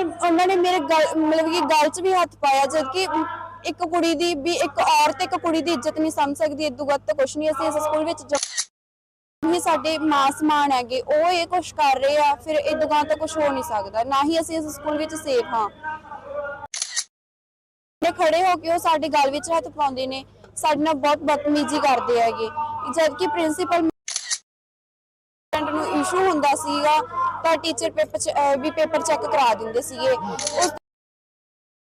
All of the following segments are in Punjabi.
ਉਹਨਾਂ ਨੇ ਮੇਰੇ ਗਲ, ਮਤਲਬ ਕਿ ਗਲ 'ਚ ਵੀ ਹੱਥ ਪਾਇਆ ਜਦ ਕਿ ਇੱਕ ਕੁੜੀ ਦੀ ਵੀ, ਇੱਕ ਔਰਤ, ਇੱਕ ਕੁੜੀ ਦੀ ਇੱਜ਼ਤ ਨਹੀਂ ਸਮਝ ਸਕਦੀ ਇਦੋਂ ਵੱਧ ਤਾਂ ਕੁਝ ਨਹੀਂ। ਅਸੀਂ ਇਸ ਸਕੂਲ ਵਿੱਚ ਹੀ ਸਾਡੇ ਮਾਂ ਸਮਾਨ ਹੈਗੇ, ਉਹ ਇਹ ਕੁਝ ਕਰ ਰਹੇ ਆ, ਫਿਰ ਇਦੋਂ ਗਾਂ ਤਾਂ ਕੁਝ ਹੋ ਨਹੀਂ ਸਕਦਾ। ਨਾ ਹੀ ਅਸੀਂ ਇਸ ਸਕੂਲ ਵਿੱਚ ਸੇਫ ਹਾਂ। ਤੇ ਖੜੇ ਹੋ ਕੇ ਉਹ ਸਾਡੇ ਗਲ ਵਿੱਚ ਹੱਥ ਪਾਉਂਦੇ ਨੇ, ਸਾਡੇ ਨਾਲ ਬਹੁਤ ਬਦਤਮੀਜ਼ੀ ਕਰਦੇ ਹੈਗੇ। ਜਦਕਿ ਪ੍ਰਿੰਸੀਪਲ ਨੂੰ ਇਸ਼ੂ ਹੁੰਦਾ ਸੀਗਾ ਤਾਂ ਟੀਚਰ ਪੇਪਰ ਵੀ ਪੇਪਰ ਚੈੱਕ ਕਰਾ ਦਿੰਦੇ ਸੀਗੇ। ਉਸ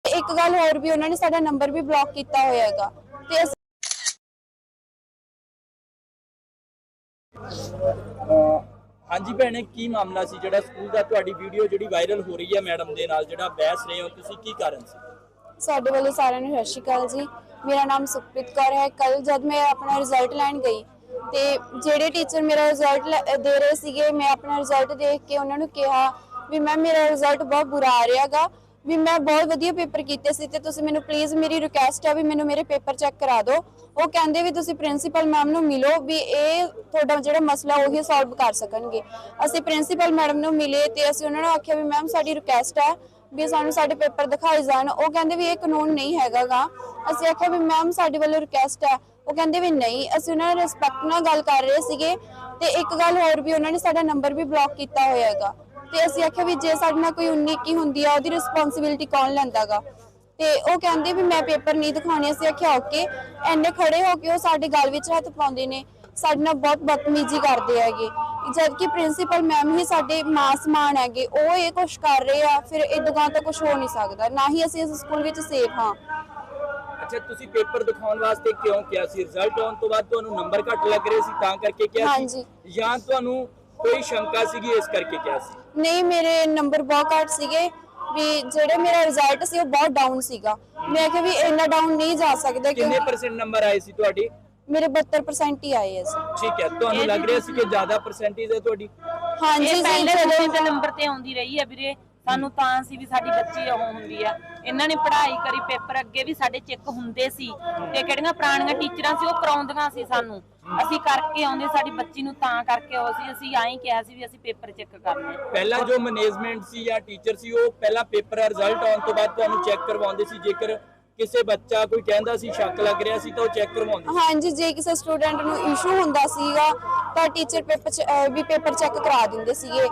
ਇੱਕ ਗੱਲ ਹੋਰ ਵੀ ਉਹਨਾਂ ਨੇ ਸਾਡਾ ਨੰਬਰ ਵੀ ਬਲੌਕ ਕੀਤਾ ਹੋਇਆ ਹੈਗਾ। ਤੇ ਹਾਂਜੀ ਭੈਣੇ ਕੀ ਮਾਮਲਾ ਸੀ? ਜਿਹੜਾ ਸਕੂਲ ਦਾ ਤੁਹਾਡੀ ਵੀਡੀਓ ਜਿਹੜੀ ਵਾਇਰਲ ਹੋ ਰਹੀ ਹੈ ਮੈਡਮ ਦੇ ਨਾਲ ਜਿਹੜਾ ਬਹਿਸ ਰਹੇ ਹੋ ਤੁਸੀਂ ਕੀ ਕਾਰਨ ਸੀ? ਸਾਡੇ ਵੱਲੋਂ ਸਾਰਿਆਂ ਨੂੰ ਸਤਿ ਸ਼੍ਰੀ ਅਕਾਲ ਜੀ। ਮੇਰਾ ਨਾਮ ਸੁਖਪ੍ਰੀਤ ਕੌਰ ਹੈ। ਕੱਲ ਜਦ ਮੈਂ ਆਪਣਾ ਰਿਜ਼ਲਟ ਲੈਣ ਗਈ ਤੇ ਜਿਹੜੇ ਟੀਚਰ ਮੇਰਾ ਰਿਜ਼ਲਟ ਦੇ ਰਹੇ ਸੀਗੇ, ਮੈਂ ਆਪਣਾ ਰਿਜ਼ਲਟ ਦੇਖ ਕੇ ਉਹਨਾਂ ਨੂੰ ਕਿਹਾ ਵੀ ਮੈਮ ਮੇਰਾ ਰਿਜ਼ਲਟ ਬਹੁਤ ਬੁਰਾ ਆ ਰਿਹਾਗਾ, ਵੀ ਮੈਂ ਬਹੁਤ ਵਧੀਆ ਪੇਪਰ ਕੀਤੇ ਸੀ ਤੇ ਤੁਸੀਂ ਮੈਨੂੰ ਪਲੀਜ਼ ਮੇਰੀ ਰਿਕੁਐਸਟ ਹੈ ਵੀ ਮੈਨੂੰ ਮੇਰੇ ਪੇਪਰ ਚੈੱਕ ਕਰਾ ਦਿਓ। ਉਹ ਕਹਿੰਦੇ ਵੀ ਤੁਸੀਂ ਪ੍ਰਿੰਸੀਪਲ ਮੈਮ ਨੂੰ ਮਿਲੋ ਵੀ ਇਹ ਤੁਹਾਡਾ ਜਿਹੜਾ ਮਸਲਾ ਉਹੀ ਸੋਲਵ ਕਰ ਸਕਣਗੇ। ਅਸੀਂ ਪ੍ਰਿੰਸੀਪਲ ਮੈਡਮ ਨੂੰ ਮਿਲੇ ਤੇ ਅਸੀਂ ਉਹਨਾਂ ਨੂੰ ਆਖਿਆ ਵੀ ਮੈਮ ਸਾਡੀ ਰਿਕੁਐਸਟ ਹੈ ਵੀ ਸਾਨੂੰ ਸਾਡੇ ਪੇਪਰ ਦਿਖਾਏ ਜਾਣ। ਉਹ ਕਹਿੰਦੇ ਵੀ ਇਹ ਕਾਨੂੰਨ ਨਹੀਂ ਹੈਗਾਗਾ। ਅਸੀਂ ਆਖਿਆ ਵੀ ਮੈਮ ਸਾਡੇ ਵੱਲੋਂ ਰਿਕੁਐਸਟ ਹੈ ਉਹ ਕਹਿੰਦੇ ਵੀ ਨਹੀਂ, ਅਸੀਂ ਉਹਨਾਂ ਨਾਲ ਰਿਸਪੈਕਟ ਨਾਲ ਗੱਲ ਕਰ ਰਹੇ ਸੀਗੇ ਤੇ ਇੱਕ ਗੱਲ ਹੋਰ ਵੀ ਉਹਨਾਂ ਨੇ ਸਾਡਾ ਨੰਬਰ ਵੀ ਬਲੌਕ ਕੀਤਾ ਹੋਇਆ ਹੈਗਾ। ਤੇ ਅਸੀਂ ਆਖਿਆ ਵੀ ਜੇ ਸਾਡੇ ਨਾਲ ਕੋਈ ਉਨੀ ਕੀ ਹੁੰਦੀ ਆ, ਉਹਦੀ ਰਿਸਪੌਂਸਿਬਿਲਟੀ ਕੌਣ ਲੈਂਦਾਗਾ ਤੇ ਉਹ ਕਹਿੰਦੇ ਵੀ ਮੈਂ ਪੇਪਰ ਨਹੀਂ ਦਿਖਾਉਣੇ, ਅਸੀਂ ਆਖਿਆ ਓਕੇ ਐਨੇ ਖੜੇ ਹੋ ਕੇ ਉਹ ਸਾਡੇ ਗੱਲ ਵਿੱਚ ਹੱਥ ਪਾਉਂਦੇ ਨੇ। ਸਾਡੇ ਨਾਲ ਬਹੁਤ ਬਦਤਮੀਜ਼ੀ ਕਰਦੇ ਹੈਗੇ। ਜਦਕਿ ਪ੍ਰਿੰਸੀਪਲ ਮੈਮ ਹੀ ਸਾਡੇ ਮਾਂ ਸਮਾਨ ਹੈਗੇ, ਉਹ ਇਹ ਕੁਝ ਕਰ ਰਹੇ ਆ, ਫਿਰ ਇਹ ਦੁਕਾਨ ਤਾਂ ਕੁਝ ਹੋ ਨਹੀਂ ਸਕਦਾ। ਨਾ ਹੀ ਅਸੀਂ ਇਸ ਸਕੂਲ ਵਿੱਚ ਸੇਫ ਹਾਂ। ਅੱਛਾ ਤੁਸੀਂ ਪੇਪਰ ਦਿਖਾਉਣ ਵਾਸਤੇ ਕਿਉਂ ਕਿਹਾ ਸੀ? ਰਿਜ਼ਲਟ ਆਉਣ ਤੋਂ ਬਾਅਦ ਤੁਹਾਨੂੰ ਨੰਬਰ ਘੱਟ ਲੱਗ ਰਹੇ ਸੀ ਤਾਂ ਕਰਕੇ ਕਿਹਾ ਸੀ? ਹਾਂਜੀ। ਜਾਂ ਤੁਹਾਨੂੰ ਕੋਈ ਸ਼ੰਕਾ ਸੀਗੀ ਇਸ ਕਰਕੇ ਕਿਹਾ ਸੀ? ਨਹੀਂ ਮੇਰੇ ਨੰਬਰ ਬਹੁਤ ਘੱਟ ਸੀਗੇ। ਵੀ ਜਿਹੜੇ ਮੇਰਾ ਰਿਜ਼ਲਟ ਸੀ ਉਹ ਬਹੁਤ ਡਾਊਨ ਸੀਗਾ। ਮੈਂ ਕਿਹਾ ਵੀ ਇੰਨਾ ਡਾਊਨ ਨਹੀਂ ਜਾ ਸਕਦਾ ਕਿੰਨੇ ਕਿਉਂਕਿ ਪਰਸੈਂਟ ਨੰਬਰ ਆਏ ਸੀ ਤੁਹਾਡੇ? ਮੇਰੇ 72% ਹੀ ਆਏ ਸੀ ਠੀਕ ਹੈ ਤੁਹਾਨੂੰ ਲੱਗ ਰਿਹਾ ਸੀ ਕਿ ਜ਼ਿਆਦਾ ਪਰਸੈਂਟੇਜ ਹੈ ਤੁਹਾਡੀ? ਹਾਂਜੀ ਇਹ ਜੀ ਪਹਿਲੇ ਚਲੋ। ਦੂਜੇ ਤੇ ਨੰਬਰ ਤੇ ਆਉਂਦੀ ਰਹੀ ਹੈ ਵੀਰੇ। ਸਾਨੂੰ ਤਾਂ ਸੀ ਵੀ ਸਾਡੀ ਬੱਚੀ ਉਹ ਹੁੰਦੀ ਆ। ਇਹਨਾਂ ਨੇ ਪੜ੍ਹਾਈ ਕਰੀ ਪੇਪਰ ਅੱਗੇ ਵੀ ਸਾਡੇ ਚੈੱਕ ਹੁੰਦੇ ਸੀ। ਤੇ ਕਿਹੜੀਆਂ ਪੁਰਾਣੀਆਂ ਟੀਚਰਾਂ ਸੀ ਉਹ ਕਰਾਉਂਦੀਆਂ ਸੀ ਸਾਨੂੰ। ਅਸੀਂ ਕਰਕੇ ਆਉਂਦੇ ਸਾਡੀ ਬੱਚੀ ਨੂੰ ਤਾਂ ਕਰਕੇ ਉਹ ਸੀ ਅਸੀਂ ਐਂ ਕਿਹਾ ਸੀ ਵੀ ਅਸੀਂ ਪੇਪਰ ਚੈੱਕ ਕਰਨੇ। ਪਹਿਲਾਂ ਜੋ ਮੈਨੇਜਮੈਂਟ ਸੀ ਜਾਂ ਟੀਚਰ ਸੀ ਉਹ ਪਹਿਲਾਂ ਪੇਪਰ ਰਿਜ਼ਲਟ ਆਉਣ ਤੋਂ ਬਾਅਦ ਤੁਹਾਨੂੰ ਚੈੱਕ ਕਰਵਾਉਂਦੇ ਸੀ। ਜੇਕਰ ਕਿਸੇ ਬੱਚਾ ਕੋਈ ਕਹਿੰਦਾ ਸੀ ਸ਼ੱਕ ਲੱਗ ਰਿਹਾ ਸੀ ਤਾਂ ਉਹ ਚੈੱਕ ਕਰਵਾਉਂਦੇ ਹਾਂਜੀ ਜੇ ਕਿਸੇ ਸਟੂਡੈਂਟ ਨੂੰ ਇਸ਼ੂ ਹੁੰਦਾ ਸੀਗਾ ਤਾਂ ਟੀਚਰ ਪੇਪਰ ਵੀ ਪੇਪਰ ਚੈੱਕ ਕਰਾ ਦਿੰਦੇ ਸੀਗੇ।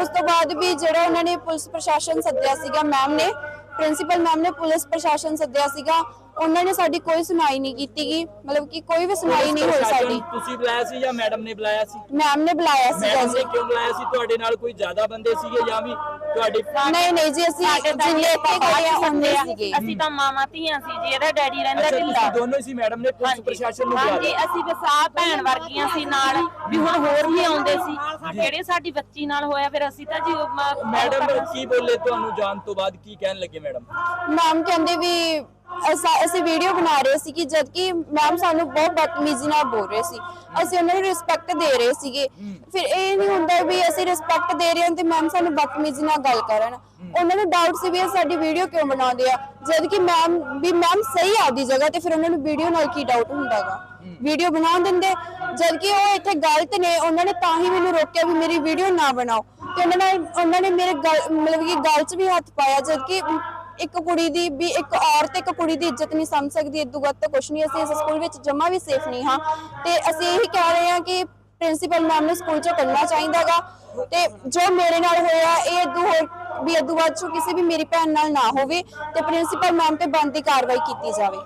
ਉਸ ਤੋਂ ਬਾਅਦ ਵੀ ਜਿਹੜਾ ਉਹਨਾਂ ਨੇ ਪੁਲਿਸ ਪ੍ਰਸ਼ਾਸਨ ਸੱਦਿਆ ਸੀਗਾ ਮੈਮ ਨੇ ਪ੍ਰਿੰਸੀਪਲ ਮੈਮ ਨੇ ਪੁਲਿਸ ਪ੍ਰਸ਼ਾਸਨ ਸੱਦਿਆ ਸੀਗਾ। ਉਹਨਾਂ ਨੇ ਸਾਡੀ ਕੋਈ ਸੁਣਾਈ ਨਹੀਂ ਕੀਤੀਗੀ ਮਤਲਬ ਕਿ ਕੋਈ ਵੀ ਸੁਣਾਈ ਨਹੀਂ ਹੋਈ ਸਾਡੀ। ਤੁਸੀਂ ਬੁਲਾਇਆ ਸੀ ਜਾਂ ਮੈਡਮ ਨੇ ਬੁਲਾਇਆ ਸੀ? ਮੈਮ ਨੇ ਬੁਲਾਇਆ ਸੀਗਾ ਮੈਡਮ ਨੇ ਕਿਉਂ ਬੁਲਾਇਆ ਸੀ? ਤੁਹਾਡੇ ਨਾਲ ਕੋਈ ਜ਼ਿਆਦਾ ਬੰਦੇ ਸੀਗੇ ਜਾਂ ਵੀ ਤੁਹਾਡੇ ਨਹੀਂ ਨਹੀਂ ਜੀ ਅਸੀਂ ਜਿੰਨੇ ਇੱਥੇ ਗਏ ਆ ਉਹਨੇ ਸੀਗੇ। ਅਸੀਂ ਤਾਂ ਮਾਵਾਂ ਧੀਆਂ ਸੀ ਜੀ ਇਹਦਾ ਡੈਡੀ ਰਹਿੰਦਾ ਢਿੱਲਾ। ਤੁਸੀਂ ਦੋਨੋਂ ਹੀ ਸੀ ਮੈਡਮ ਨੇ ਪੁਲਿਸ ਪ੍ਰਸ਼ਾਸਨ ਨੂੰ ਹਾਂਜੀ ਬੁਲਾਇਆ ਅਸੀਂ ਵਸਾ ਭੈਣ ਵਰਗੀਆਂ ਸੀ ਨਾਲ ਵੀ ਹੁਣ ਹੋਰ ਵੀ ਆਉਂਦੇ ਸੀ। ਜਿਹੜੇ ਸਾਡੀ ਬੱਚੀ ਨਾਲ ਹੋਇਆ ਫਿਰ ਅਸੀਂ ਤਾਂ ਜੀ ਮੈਡਮ ਕੀ ਬੋਲੇ ਤੁਹਾਨੂੰ ਜਾਣ ਤੋਂ ਬਾਅਦ? ਕੀ ਕਹਿਣ ਲੱਗੇ ਮੈਡਮ? ਮੈਮ ਕਹਿੰਦੇ ਵੀ ਅਸਾਂ- ਅਸੀਂ ਵੀਡੀਓ ਬਣਾ ਰਹੇ ਸੀ ਕਿ ਜਦ ਮੈਮ ਸਾਨੂੰ ਬਹੁਤ ਬਦਤਮੀਜ਼ੀ ਨਾਲ ਬੋਲ ਰਹੇ ਸੀ। ਅਸੀਂ ਉਹਨਾਂ ਨੂੰ ਰਿਸਪੈਕਟ ਦੇ ਰਹੇ ਸੀਗੇ। ਫਿਰ ਇਹ ਨਹੀਂ ਹੁੰਦਾ ਵੀ ਅਸੀਂ ਰਿਸਪੈਕਟ ਦੇ ਰਹੇ ਹਾਂ ਤੇ ਮੈਮ ਸਾਨੂੰ ਬਦਤਮੀਜ਼ੀ ਨਾਲ ਗੱਲ ਕਰਨ। ਉਹਨਾਂ ਨੂੰ ਡਾਊਟ ਸੀ ਵੀ ਇਹ ਸਾਡੀ ਵੀਡੀਓ ਕਿਉਂ ਬਣਾਉਂਦੇ ਆ? ਜਦ ਮੈਮ ਵੀ ਮੈਮ ਸਹੀ ਆਪਦੀ ਜਗ੍ਹਾ ਤੇ ਫਿਰ ਉਹਨਾਂ ਨੂੰ ਵੀਡੀਓ ਨਾਲ ਕੀ ਡਾਊਟ ਹੁੰਦਾਗਾ ਵੀਡੀਓ ਬਣਾ ਦਿੰਦੇ। ਜਦ ਉਹ ਇੱਥੇ ਗਲਤ ਨੇ, ਉਹਨਾਂ ਨੇ ਤਾਂ ਹੀ ਮੈਨੂੰ ਰੋਕਿਆ ਵੀ ਮੇਰੀ ਵੀਡੀਓ ਨਾ ਬਣਾਓ। ਤੇ ਉਹਨਾਂ ਨੇ ਉਹਨਾਂ ਨੇ ਮੇਰੇ ਗਲ, ਮਤਲਬ ਕਿ ਗਲ 'ਚ ਵੀ ਹੱਥ ਪਾਇਆ ਜਦਕਿ ਇੱਕ ਕੁੜੀ ਦੀ ਵੀ ਇੱਕ ਔਰਤ ਇੱਕ ਕੁੜੀ ਦੀ ਇੱਜ਼ਤ ਨਹੀਂ ਸਮਝ ਸਕਦੀ ਇਦੋਂ ਵੱਧ ਤਾਂ ਕੁਝ ਨਹੀਂ, ਅਸੀਂ ਇਸ ਸਕੂਲ ਵਿੱਚ ਜਮਾ ਵੀ ਸੇਫ ਨਹੀਂ ਹਾਂ। ਤੇ ਅਸੀਂ ਇਹੀ ਕਹਿ ਰਹੇ ਹਾਂ ਕਿ ਪ੍ਰਿੰਸੀਪਲ ਮੈਮ ਨੂੰ ਸਕੂਲ ਚੋਂ ਕੱਢਣਾ ਚਾਹੀਦਾਗਾ ਤੇ ਜੋ ਮੇਰੇ ਨਾਲ ਹੋਇਆ, ਇਹ ਇਦੋਂ ਹੋਰ ਵੀ ਇਦੋਂ ਵੱਧ ਚੋਂ ਕਿਸੇ ਵੀ ਮੇਰੀ ਭੈਣ ਨਾਲ ਨਾ ਹੋਵੇ ਤੇ ਪ੍ਰਿੰਸੀਪਲ ਮੈਮ ਤੇ ਬਣਦੀ ਕਾਰਵਾਈ ਕੀਤੀ ਜਾਵੇ।